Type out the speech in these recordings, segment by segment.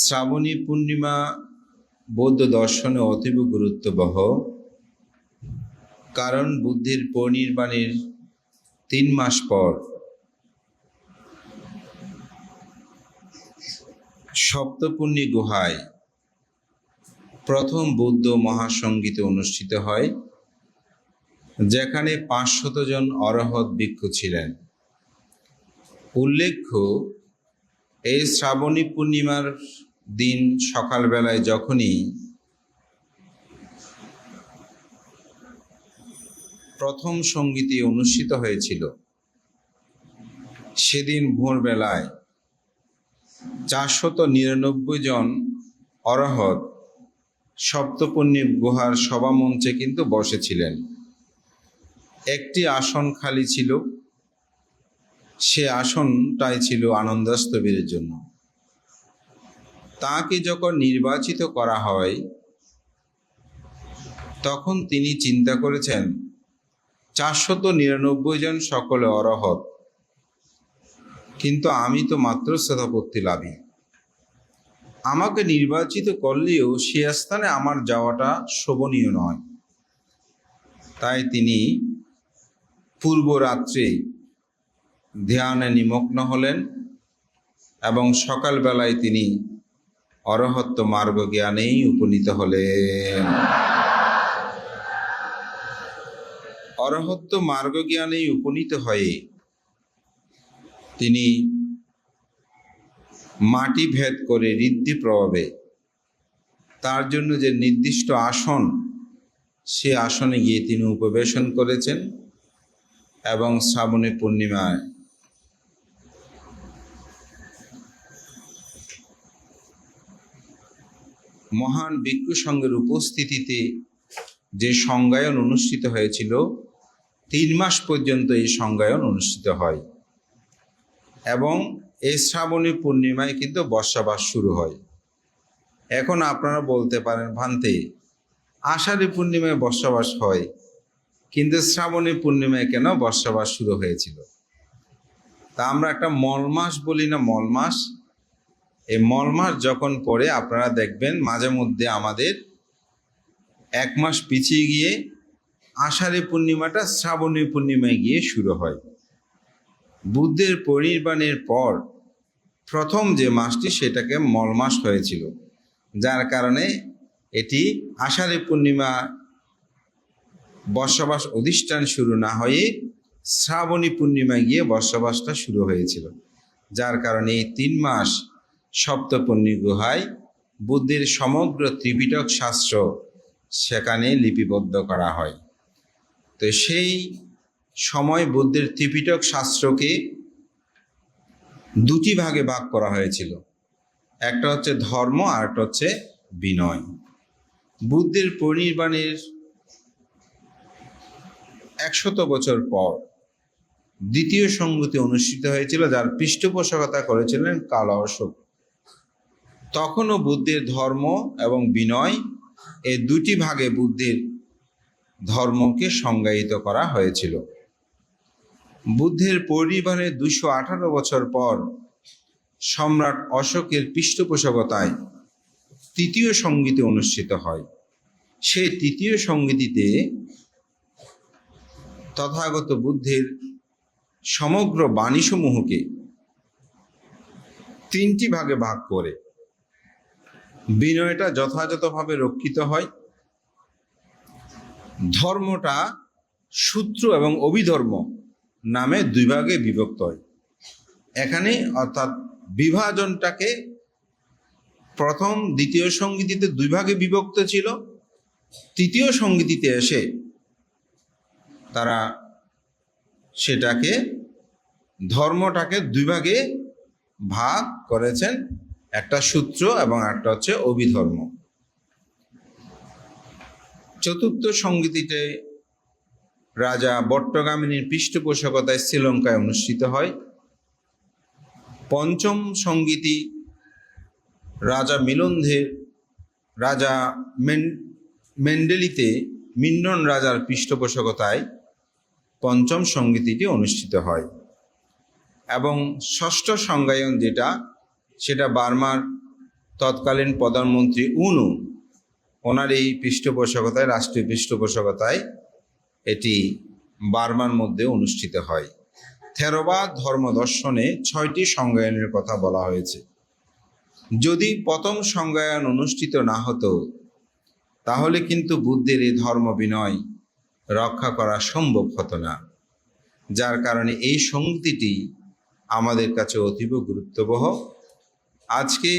শ্রাবণী পূর্ণিমা বৌদ্ধ দর্শনে অতীব গুরুত্ববহ। কারণ বুদ্ধির পরিনির্বাণের তিন মাস পর সপ্তপুণ্যী গুহায় প্রথম বৌদ্ধ মহাসঙ্গীত অনুষ্ঠিত হয়, যেখানে পাঁচশত জন অরহৎ ভিক্ষু ছিলেন। উল্লেখ্য এই শ্রাবণী পূর্ণিমার দিন সকালবেলায় যখনই প্রথম সঙ্গীতি অনুষ্ঠিত হয়েছিল, সেদিন ভোরবেলায় চারশত নিরানব্বই জন অরহত সপ্তপূর্ণী গুহার সভামঞ্চে কিন্তু বসেছিলেন। একটি আসন খালি ছিল সে আসনটাই ছিল আনন্দাস্তবীরের জন্য। তাকে যখন নির্বাচিত করা হয়, তখন তিনি চিন্তা করেছেন, চারশত নিরানব্বই জন সকলে অরহৎ কিন্তু আমি তো মাত্র শ্রেতাপত্তি লাভী। আমাকে নির্বাচিত করলেও সে স্থানে আমার যাওয়াটা শোভনীয় নয়। তাই তিনি পূর্ব রাত্রে ধ্যানে নিমগ্ন হলেন এবং সকালবেলায় তিনি অরহত্ব মার্গ জ্ঞানেই উপনীত হলেন। অরহত্ব মার্গ জ্ঞানেই উপনীত হয়ে তিনি মাটি ভেদ করে ঋদ্ধি প্রভাবে তার জন্য যে নির্দিষ্ট আসন, সে আসনে গিয়ে তিনি উপবেশন করেছেন এবং শ্রাবণী পূর্ণিমায় মহান ভিক্ষু সংঘের উপস্থিতিতে যে সংজ্ঞায়ন অনুষ্ঠিত হয়েছিল, তিন মাস পর্যন্ত এই সংজ্ঞায়ন অনুষ্ঠিত হয়। এবং এই শ্রাবণী পূর্ণিমায় কিন্তু বর্ষাবাস শুরু হয়। এখন আপনারা বলতে পারেন, ভান্তে, আষাঢ়ী পূর্ণিমায় বর্ষাবাস হয়, কিন্তু শ্রাবণী পূর্ণিমায় কেন বর্ষাবাস শুরু হয়েছিল? তা আমরা একটা মল মাস বলি না মল মাস এই মল মাস যখন পড়ে, আপনারা দেখবেন মাঝে মধ্যে আমাদের এক মাস পিছিয়ে গিয়ে আষাঢ়ী পূর্ণিমাটা শ্রাবণী পূর্ণিমায় গিয়ে শুরু হয়। বুদ্ধের পরিনির্বাণের পর প্রথম যে মাসটি সেটাকে মলমাস হয়েছিল, যার কারণে এটি আষাঢ়ী পূর্ণিমা বর্ষবাস অধিষ্ঠান শুরু না হয়ে শ্রাবণী পূর্ণিমায় গিয়ে বর্ষবাসটা শুরু হয়েছিল, যার কারণে এই তিন মাস সপ্তপূর্ণী গুহায় বুদ্ধের সমগ্র ত্রিপিটক শাস্ত্র সেখানে লিপিবদ্ধ করা হয়। তো সেই সময় বুদ্ধের ত্রিপিটক শাস্ত্রকে দুটি ভাগে ভাগ করা হয়েছিল। একটা হচ্ছে ধর্ম আর একটা হচ্ছে বিনয়। বুদ্ধের পরিনির্বাণের একশত বছর পর দ্বিতীয় সংগতি অনুষ্ঠিত হয়েছিল, যার পৃষ্ঠপোষকতা করেছিলেন কাল অশোক তখনও বুদ্ধের ধর্ম এবং বিনয় এই দুটি ভাগে বুদ্ধের ধর্মকে সংজ্ঞায়িত করা হয়েছিল। বুদ্ধের পরিবারের দুশো আঠারো বছর পর সম্রাট অশোকের পৃষ্ঠপোষকতায় তৃতীয় সঙ্গীতে অনুষ্ঠিত হয়। সেই তৃতীয় সঙ্গীতিতে তথাগত বুদ্ধের সমগ্র বাণীসমূহকে তিনটি ভাগে ভাগ করে। বিনয়টা যথাযথভাবে রক্ষিত হয়। ধর্মটা সূত্র এবং অভিধর্ম নামে দুই ভাগে বিভক্ত হয়। এখানে অর্থাৎ বিভাজনটাকে প্রথম দ্বিতীয় সঙ্গীতিতে দুই ভাগে বিভক্ত ছিল। তৃতীয় সঙ্গীতিতে এসে তারা সেটাকে ধর্মটাকে দুই ভাগে ভাগ করেছেন। একটা সূত্র এবং একটা হচ্ছে অভিধর্ম। চতুর্থ সঙ্গীতিতে রাজা বট্টগামিনীর পৃষ্ঠপোষকতায় শ্রীলঙ্কায় অনুষ্ঠিত হয়। পঞ্চম সঙ্গীতি রাজা মিলন্ধের রাজা মেন, মেন্ডেলিতে মিন্ডন রাজার পৃষ্ঠপোষকতায় পঞ্চম সঙ্গীতিটি অনুষ্ঠিত হয়। এবং ষষ্ঠ সংজ্ঞায়ন যেটা সেটা বার্মার তৎকালীন প্রধানমন্ত্রী উনু। ওনার এই পৃষ্ঠপোষকতায়, রাষ্ট্রীয় পৃষ্ঠপোষকতায় এটি বার্মার মধ্যে অনুষ্ঠিত হয়। থেরোবাদ ধর্ম দর্শনে ছয়টি সংজ্ঞায়নের কথা বলা হয়েছে। যদি প্রথম সংজ্ঞায়ন অনুষ্ঠিত না হতো, তাহলে কিন্তু বুদ্ধের এই ধর্ম বিনয় রক্ষা করা সম্ভব হতো না, যার কারণে এই সংগতিটি আমাদের কাছে অতীব গুরুত্ববহ। আজকে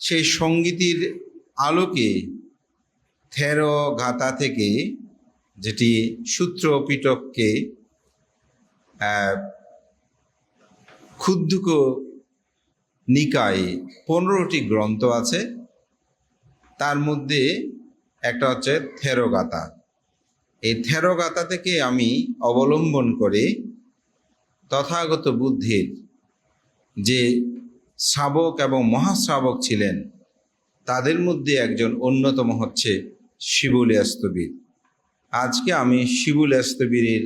সেই সঙ্গীতির আলোকে থেরো গাথা থেকে যেটি সূত্র পিটককে ক্ষুদ্রক নিকায়ে পনেরোটি গ্রন্থ আছে, তার মধ্যে একটা হচ্ছে থেরোগাথা এই থেরোগাথা থেকে আমি অবলম্বন করে তথাগত বুদ্ধের যে শ্রাবক এবং মহাশ্রাবক ছিলেন। তাদের মধ্যে একজন অন্যতম হচ্ছে শিবুল স্তবীর আজকে আমি শিবুল স্তবীরের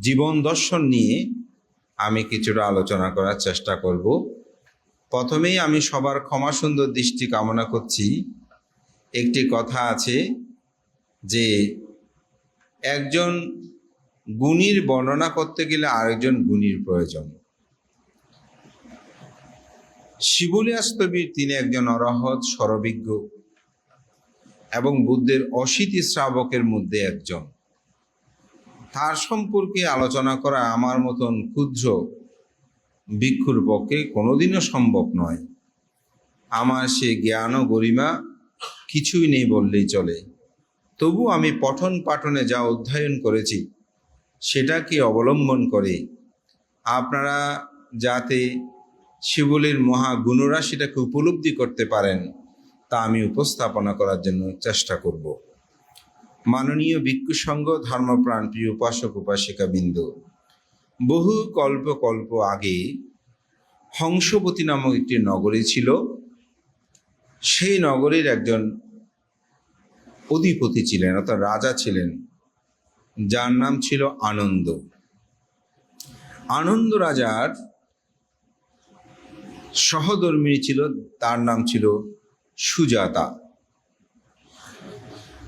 জীবন দর্শন নিয়ে আমি কিছুটা আলোচনা করার চেষ্টা করব। প্রথমেই আমি সবার ক্ষমা সুন্দর দৃষ্টি কামনা করছি। একটি কথা আছে যে একজন গুণীর বর্ণনা করতে গেলে আরেকজন গুণীর প্রয়োজন। শিবুলিয়াস্তবীর তিনি একজন অরহত সরবিজ্ঞ এবং বুদ্ধের অশীতি শ্রাবকের মধ্যে একজন। তার সম্পর্কে আলোচনা করা আমার মতন ক্ষুদ্র ভিক্ষুর পক্ষে কোনোদিনও সম্ভব নয়। আমার সে জ্ঞান ও গরিমা কিছুই নেই বললেই চলে। তবু আমি পঠন পাঠনে যা অধ্যয়ন করেছি, সেটাকে অবলম্বন করে আপনারা যাতে শিবলির মহা গুণরাশিটাকে উপলব্ধি করতে পারেন, তা আমি উপস্থাপনা করার জন্য চেষ্টা করব। মাননীয় ভিক্ষু সংঘ ধর্মপ্রাণ প্রিয় উপাসক উপাসিকা বিন্দু, বহু কল্প কল্প আগে হংসবতী নামক একটি নগরী ছিল। সেই নগরীর একজন অধিপতি ছিলেন, অর্থাৎ রাজা ছিলেন, যার নাম ছিল আনন্দ। আনন্দ রাজার সহধর্মিনী ছিল, তার নাম ছিল সুজাতা।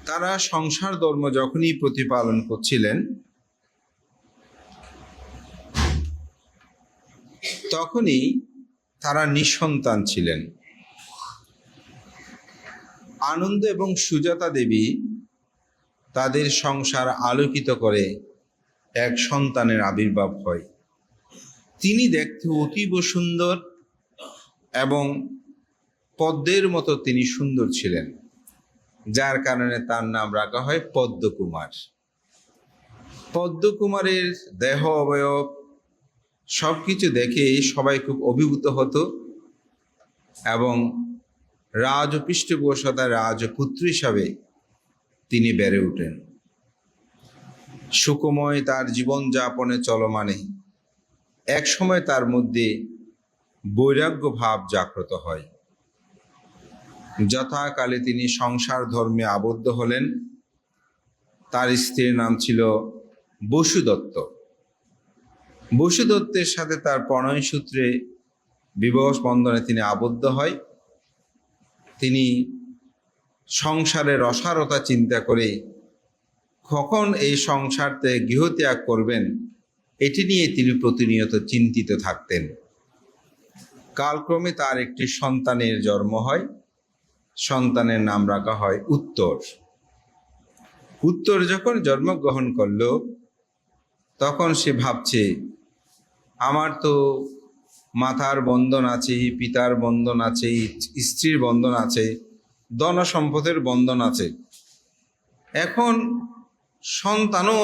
তারা সংসার ধর্ম যখনই প্রতিপালন করছিলেন, তখনই তারা নিঃসন্তান ছিলেন। আনন্দ এবং সুজাতা দেবী তাদের সংসার আলোকিত করে এক সন্তানের আবির্ভাব হয়। তিনি দেখতে অতীব সুন্দর এবং পদ্মের মতো তিনি সুন্দর ছিলেন, যার কারণে তার নাম রাখা হয় পদ্মকুমার। পদ্মকুমারের দেহ অবয়ব সব কিছু দেখে সবাই খুব অভিভূত হতো এবং রাজ পৃষ্ঠপোষতার রাজপুত্র হিসাবে তিনি বেড়ে ওঠেন সুকময় তার জীবনযাপনে চলমানে এক সময় তার মধ্যে বৈরাগ্য ভাব জাগ্রত হয়। যথাকালে তিনি সংসার ধর্মে আবদ্ধ হলেন। তার স্ত্রীর নাম ছিল বসুদত্ত। বসুদত্তের সাথে তার প্রণয় সূত্রে বিবাহ বন্ধনে তিনি আবদ্ধ হয়। তিনি সংসারের রসারতা চিন্তা করে কখন এই সংসারতে গৃহত্যাগ করবেন, এটি নিয়ে তিনি প্রতিনিয়ত চিন্তিত থাকতেন। কালক্রমে তার একটি সন্তানের জন্ম হয়। সন্তানের নাম রাখা হয় উত্তর। উত্তর যখন জন্মগ্রহণ করল, তখন সে ভাবছে, আমার তো মাতার বন্ধন আছে, পিতার বন্ধন আছে, স্ত্রীর বন্ধন আছে, ধন সম্পদের বন্ধন আছে। এখন সন্তানও,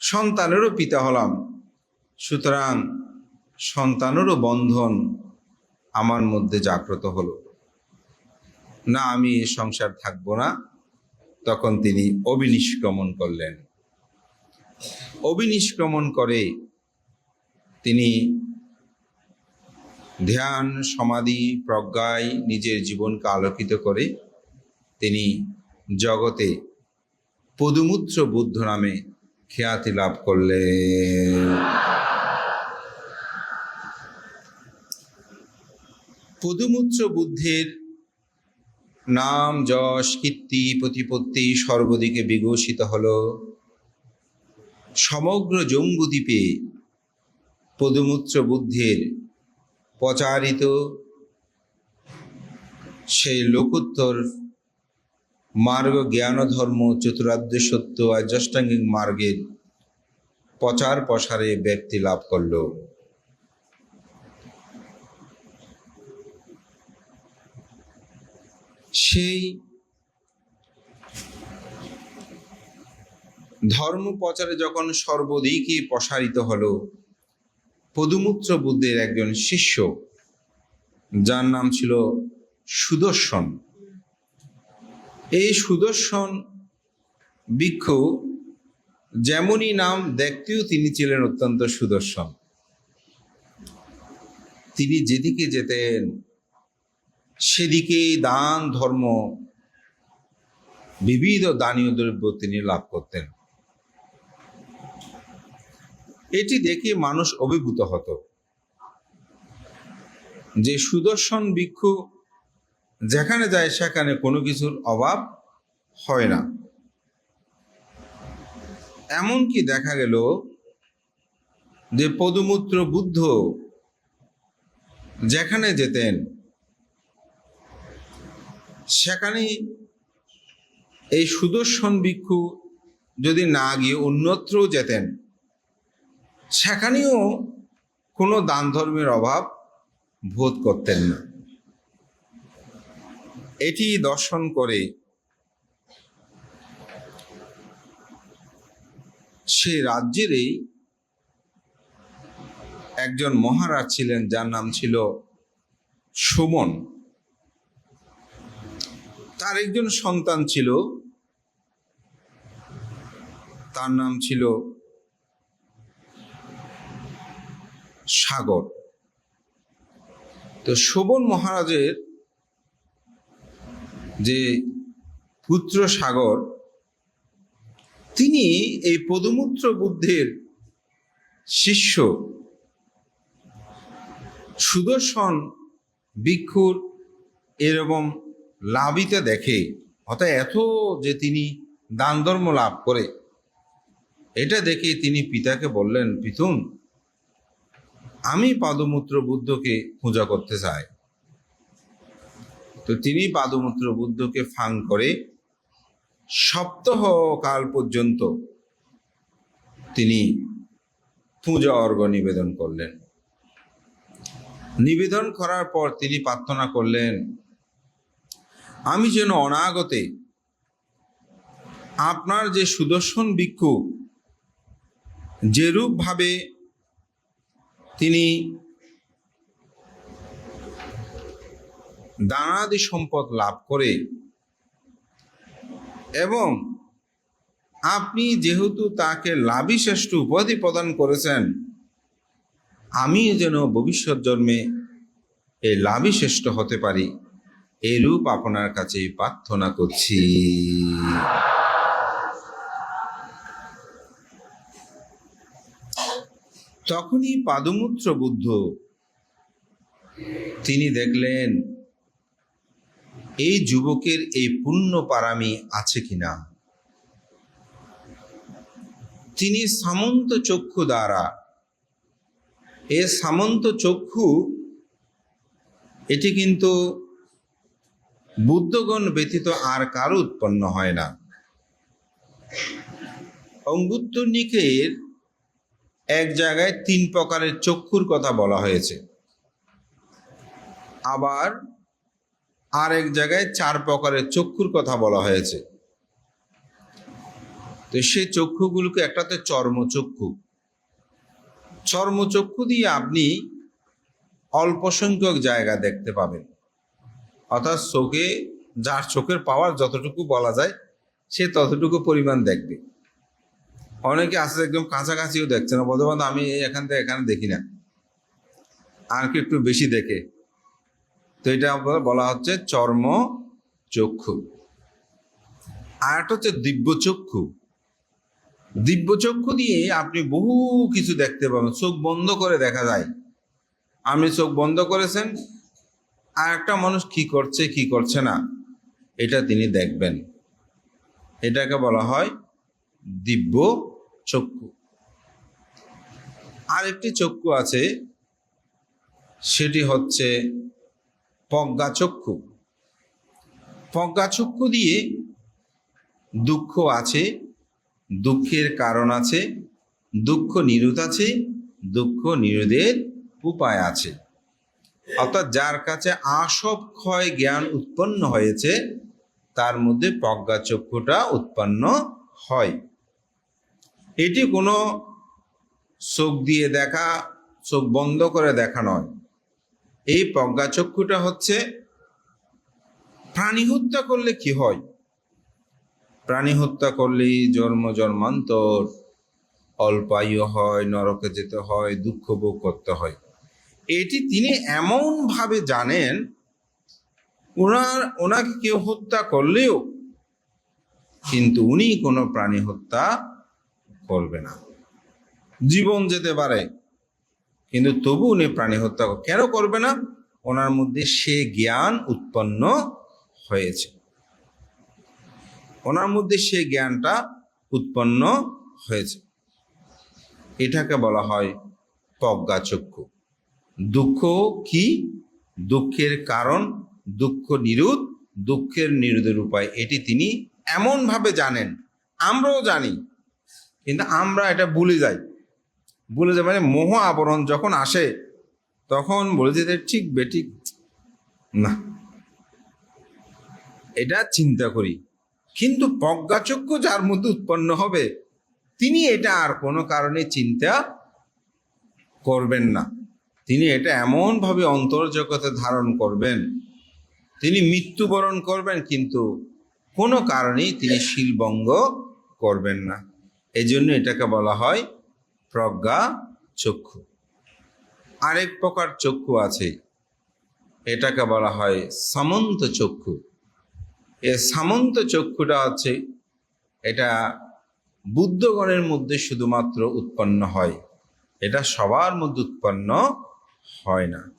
সন্তানেরও পিতা হলাম। সুতরাং সন্তানেরও বন্ধন আমার মধ্যে জাগ্রত হলো। না, আমি এ সংসার থাকব না। তখন তিনি অবিনিষ্ক্রমণ করলেন। অবিনিষ্ক্রমণ করে তিনি ধ্যান, সমাধি, প্রজ্ঞায় নিজের জীবনকে আলোকিত করে তিনি জগতে পদুমূত্র বুদ্ধ নামে খ্যাতি লাভ করলেন। পদুমূত্র বুদ্ধের নাম যশ, কীর্তি, প্রতিপত্তি সর্বদিকে বিঘোষিত হল। সমগ্র জম্বুদ্বীপে পদুমূত্র বুদ্ধের প্রচারিত সেই লোকোত্তর মার্গ জ্ঞান ধর্ম চতুরাদ্য সত্য আর জষ্টাঙ্গিক মার্গের প্রচার প্রসারে ব্যক্তি লাভ করল। সেই ধর্ম প্রচারে যখন সর্বদিকে প্রসারিত হলো, পদুমূত্র বুদ্ধের একজন শিষ্য, যার নাম ছিল সুদর্শন। এই সুদর্শন ভিক্ষু যেমনই নাম দেখতেও তিনি ছিলেন অত্যন্ত সুদর্শন। তিনি যেদিকে যেতেন সেদিকে দান, ধর্ম, বিবিধ দানীয় দ্রব্য তিনি লাভ করতেন। এটি দেখে মানুষ অভিভূত হতো যে সুদর্শন ভিক্ষু যেখানে যায় সেখানে কোনো কিছুর অভাব হয় না। এমনকি দেখা গেল যে পদমূত্র বুদ্ধ যেখানে যেতেন সেখানে এই সুদর্শন ভিক্ষু যদি না গিয়ে অন্যত্রও যেতেন, সেখানেও কোনো দান ধর্মের অভাব বোধ করতেন না। এটি দর্শন করে সে রাজ্যেরই একজন মহারাজ ছিলেন, যার নাম ছিল সুমন। তার একজন সন্তান ছিল। তার নাম ছিল সাগর। তো শোভন মহারাজের যে পুত্র সাগর, তিনি এই পদমূত্র বুদ্ধের শিষ্য। সুদর্শন ভিক্ষুর এরকম লাভিতে দেখে অর্থাৎ এত যে তিনি দান ধর্ম লাভ করে, এটা দেখে তিনি পিতাকে বললেন, পিতুন, আমি পাদমূত্র বুদ্ধকে পূজা করতে চাই। তো তিনি পাদমূত্র বুদ্ধকে ফাং করে সপ্তাহ কাল পর্যন্ত তিনি পূজা অর্ঘ নিবেদন করলেন। নিবেদন করার পর তিনি প্রার্থনা করলেন আমি যেন অনাগতে আপনার যে সুদর্শন ভিক্ষু যেরূপভাবে তিনি দানাদি সম্পদ লাভ করে এবং আপনি যেহেতু তাকে লাভী শ্রেষ্ঠ উপাধি প্রদান করেছেন, আমি যেন ভবিষ্যৎ জন্মে এই লাভী শ্রেষ্ঠ হতে পারি। এই রূপ আপনার কাছে প্রার্থনা করছি। তখনই পাদমূত্র বুদ্ধ তিনি দেখলেন, এই যুবকের এই পুণ্য পারামি আছে কিনা? তিনি সামন্ত চক্ষু দ্বারা, এ সামন্ত চক্ষু, এটি কিন্তু বুদ্ধগণ ব্যতীত আর কারও উৎপন্ন হয় না। অঙ্গুত্তর নিকের এক জায়গায় তিন প্রকারের চক্ষুর কথা বলা হয়েছে। আবার আর এক জায়গায় চার প্রকারের চক্ষুর কথা বলা হয়েছে। তো সেই চক্ষুগুলোকে একটাতে চর্মচক্ষু। চর্মচক্ষু দিয়ে আপনি অল্প সংখ্যক জায়গা দেখতে পাবেন। অর্থাৎ চোখে, যার চোখের পাওয়ার যতটুকু বলা যায়, সে ততটুকু পরিমাণ দেখবে। অনেকে আছে একদম কাছাকাছিও দেখছে না। বলতে আমি এখান থেকে এখানে দেখি না। আর কি একটু বেশি দেখে। তো এটা বলা হচ্ছে চর্ম চক্ষু। আর একটা হচ্ছে দিব্য চক্ষু। দিব্য চক্ষু দিয়ে আপনি বহু কিছু দেখতে পাবেন। চোখ বন্ধ করে দেখা যায়। আপনি চোখ বন্ধ করেছেন আর একটা মানুষ কি করছে কি করছে না, এটা তিনি দেখবেন। এটাকে বলা হয় দিব্য চক্ষু। আরেকটি চক্ষু আছে, সেটি হচ্ছে প্রজ্ঞা চক্ষু। প্রজ্ঞা চক্ষু দিয়ে দুঃখ আছে, দুঃখের কারণ আছে, দুঃখ নিরোধ আছে, দুঃখ নিরোধের উপায় আছে। অর্থাৎ যার কাছে আসব ক্ষয় জ্ঞান উৎপন্ন হয়েছে, তার মধ্যে প্রজ্ঞা চক্ষুটা উৎপন্ন হয়। এটি কোনো চোখ দিয়ে দেখা, চোখ বন্ধ করে দেখা নয়। এই প্রজ্ঞা চক্ষুটা হচ্ছে প্রাণী হত্যা করলে কি হয়? প্রাণী হত্যা করলেই জন্ম, জন্মান্তর, অল্পায়ু হয়, নরকে যেতে হয়, দুঃখ ভোগ করতে হয়। এটি তিনি এমনভাবে জানেন ওনার ওনাকে কেউ হত্যা করলেও কিন্তু উনি কোনো প্রাণী হত্যা করবে না। জীবন যেতে পারে, কিন্তু তবু উনি প্রাণী হত্যা কেন করবে না? ওনার মধ্যে সে জ্ঞান উৎপন্ন হয়েছে। ওনার মধ্যে সে জ্ঞানটা উৎপন্ন হয়েছে। এটাকে বলা হয় প্রজ্ঞাচক্ষু দুঃখ কি? দুঃখের কারণ, দুঃখ নিরোধ দুঃখের নিরোধের উপায়। এটি তিনি এমনভাবে জানেন। আমরাও জানি। কিন্তু আমরা এটা ভুলে যাই। ভুলে যাই মানে মোহ আবরণ যখন আসে, তখন বলে যেতে ঠিক বেঠিক না। এটা চিন্তা করি। কিন্তু প্রজ্ঞাচক্ষু যার মধ্যে উৎপন্ন হবে, তিনি এটা আর কোনো কারণে চিন্তা করবেন না। তিনি এটা এমনভাবে অন্তর্জগতে ধারণ করবেন, তিনি মৃত্যুবরণ করবেন, কিন্তু কোনো কারণেই তিনি শিলবঙ্গ করবেন না। এই জন্য এটাকে বলা হয় প্রজ্ঞা চক্ষু। আরেক প্রকার চক্ষু আছে, এটাকে বলা হয় সামন্ত চক্ষু। এ সামন্ত চক্ষুটা আছে এটা বুদ্ধগণের মধ্যে শুধুমাত্র উৎপন্ন হয়, এটা সবার মধ্যে উৎপন্ন হয় না।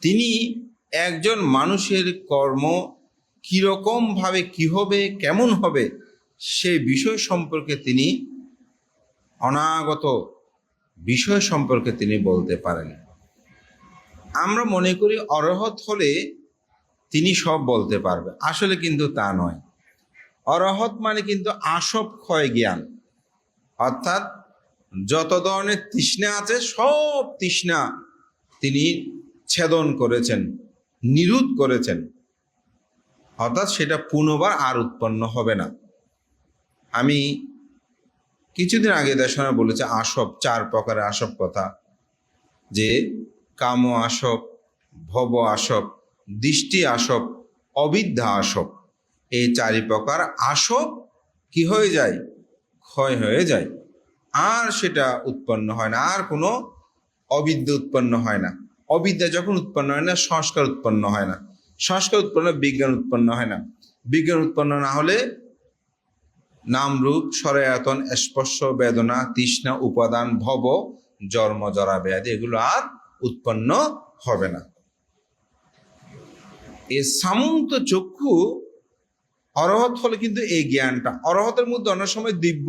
তিনি একজন মানুষের কর্ম কীরকম ভাবে কি হবে, কেমন হবে, সে বিষয় সম্পর্কে তিনি অনাগত বিষয় সম্পর্কে তিনি বলতে পারেন। আমরা মনে করি অরহত হলে তিনি সব বলতে পারবে। আসলে কিন্তু তা নয়। অরহত মানে কিন্তু আসব ক্ষয় জ্ঞান। অর্থাৎ যত ধরনের তৃষ্ণা আছে, সব তৃষ্ণা তিনি ছেদন করেছেন নিরুধ করেছেন। অর্থাৎ সেটা পুনবার আর উৎপন্ন হবে না। আমি কিছুদিন আগে দেশনা বলেছে আসব, চার প্রকারের আসব কথা। যে কাম আসব, ভব আসব, দৃষ্টি আসব, অবিদ্যা আসব, এই চারি প্রকার আসব কি হয়ে যায়? ক্ষয় হয়ে যায়। আর সেটা উৎপন্ন হয় না। আর কোনো অবিদ্যা উৎপন্ন হয় না। অবিদ্যা যখন উৎপন্ন হয় না, সংস্কার উৎপন্ন হয় না। সংস্কার উৎপন্ন, বিজ্ঞান উৎপন্ন হয় না। বিজ্ঞান উৎপন্ন না হলে নাম রূপ সরায়তন স্পর্শ, বেদনা, তৃষ্ণা, উপাদান, ভব, জন্ম, জরা, ব্যাধি এগুলো আর উৎপন্ন হবে না। এই সামন্ত চক্ষু অরহত হলে কিন্তু এই জ্ঞানটা, অরহতের মধ্যে অনেক সময় দিব্য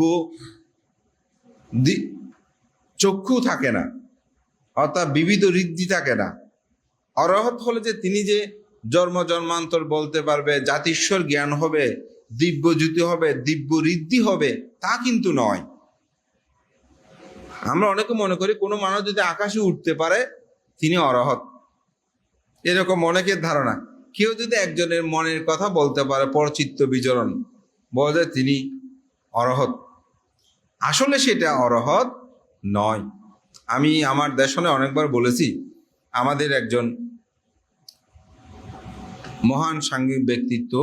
চক্ষু থাকে না। অর্থাৎ বিবিধ ঋদ্ধি থাকে না। অরহত হলে যে তিনি যে জন্ম, জন্মান্তর বলতে পারবে, জাতিস্বর জ্ঞান হবে, দিব্য জ্যোতি হবে, দিব্য ঋদ্ধি হবে, তা কিন্তু নয়। আমরা অনেকে মনে করি কোনো মানুষ যদি আকাশে উঠতে পারে, তিনি অরহত। এরকম অনেকের ধারণা। কেউ যদি একজনের মনের কথা বলতে পারে, পরচিত্ত বিচরণ, বলে তিনি অরহত। আসলে সেটা অরহত নয়। আমি আমার দেশনে অনেকবার বলেছি আমাদের একজন মহান সাংঘিক ব্যক্তিত্ব